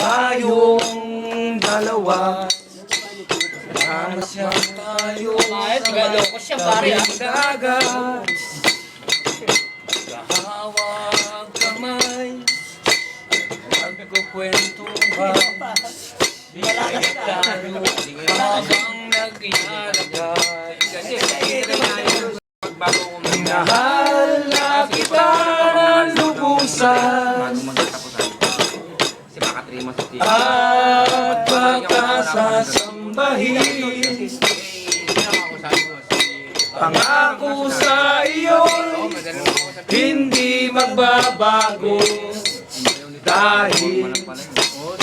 tayong dalawa. Nasa tayo Ay, tigalo ko siya, pare, ah. dagat. Kahawag kamay Magkukwentuhan Di tayo habang naglalakad Kasi Minahal na kita ng lubusan. Si baka 3 months si At pagkasasambahin Pangako sa iyo Hindi magbabago Dahil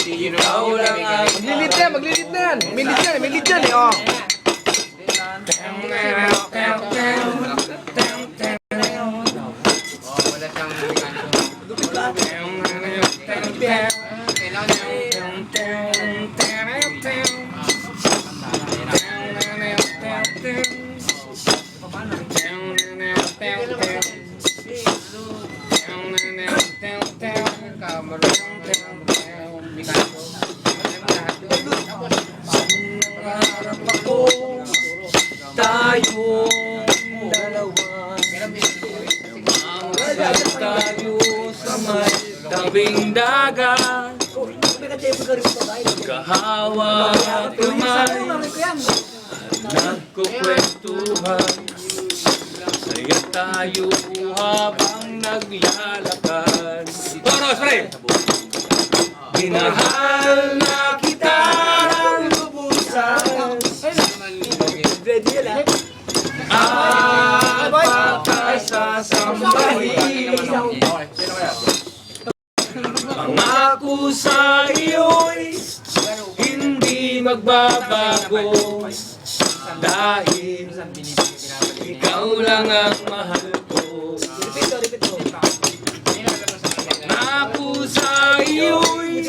Ikaw lang ang Maglilid na, maglilid na yan. Yan, may lead yan eh, oh. wala Tayong dalawa Mamasal tayo sa may tabing dagat Kahawa kamay Nagkukwentuhan. Saya tayo habang naglalakad. Toros, pre! Minahal na kita ng lubusan. At pagkasasambahin. Pangako sa iyo'y hindi magbabago Dahil ikaw lang ang mahal ko. Pangako sa iyo'y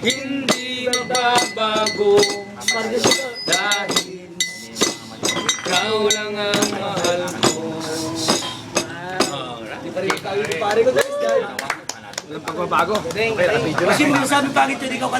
hindi magbabago. Dahil ikaw lang ang mahal ko. Pare ko guys, guys. Kasi minsan pangit yun ikaw